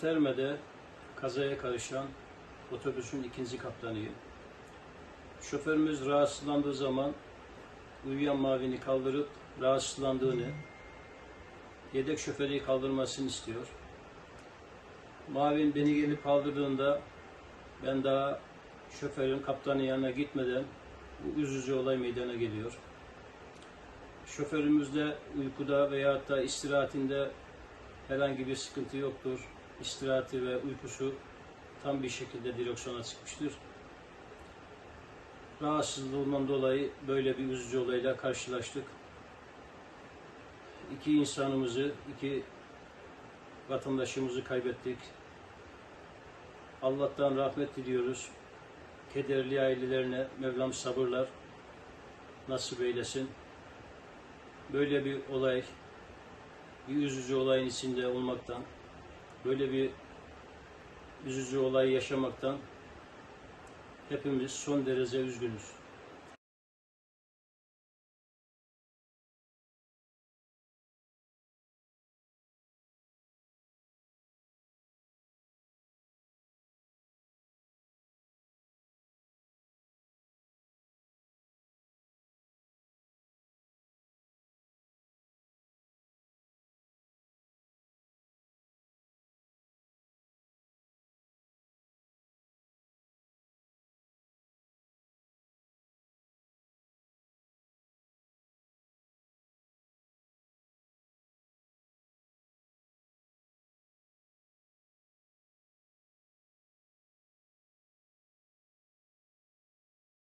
Terme'de kazaya karışan otobüsün ikinci kaptanıyım. Şoförümüz rahatsızlandığı zaman uyuyan mavini kaldırıp rahatsızlandığını, yedek şoförü kaldırmasını istiyor. Mavin beni gelip kaldırdığında ben daha şoförün kaptanın yanına gitmeden bu üzücü olay meydana geliyor. Şoförümüzde uykuda veya da istirahatinde herhangi bir sıkıntı yoktur. İstirahati ve uykusu tam bir şekilde direksiyona çıkmıştır. Rahatsızlığından dolayı böyle bir üzücü olayla karşılaştık. İki insanımızı, iki vatandaşımızı kaybettik. Allah'tan rahmet diliyoruz. Kederli ailelerine Mevlam sabırlar nasip eylesin. Böyle bir olay, bir üzücü olayın içinde olmaktan, böyle bir üzücü olay yaşamaktan hepimiz son derece üzgünüz.